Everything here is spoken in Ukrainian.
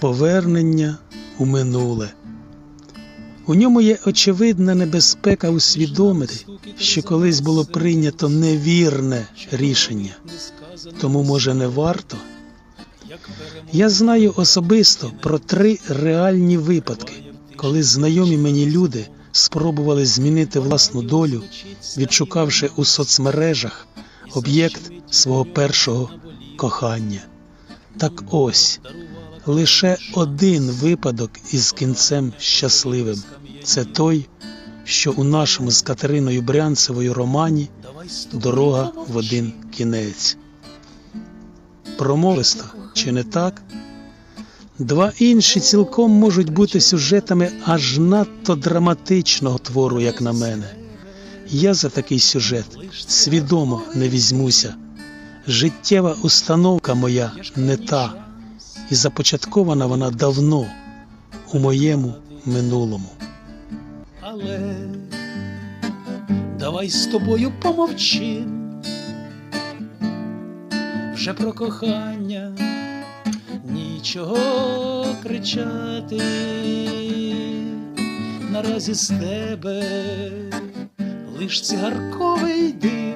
повернення у минуле. У ньому є очевидна небезпека усвідомити, що колись було прийнято невірне рішення, тому, може, не варто. Я знаю особисто про три реальні випадки, коли знайомі мені люди спробували змінити власну долю, відшукавши у соцмережах об'єкт свого першого кохання. Так ось лише один випадок із кінцем щасливим це той, що у нашому з Катериною Брянцевою романі Дорога в один кінець. Промовисто, чи не так? Два інші цілком можуть бути сюжетами аж надто драматичного твору, як на мене. Я за такий сюжет свідомо не візьмуся. Життєва установка моя не та, і започаткована вона давно у моєму минулому. Але давай з тобою помовчим вже про кохання нічого кричати. Наразі з тебе лиш цигарковий дим,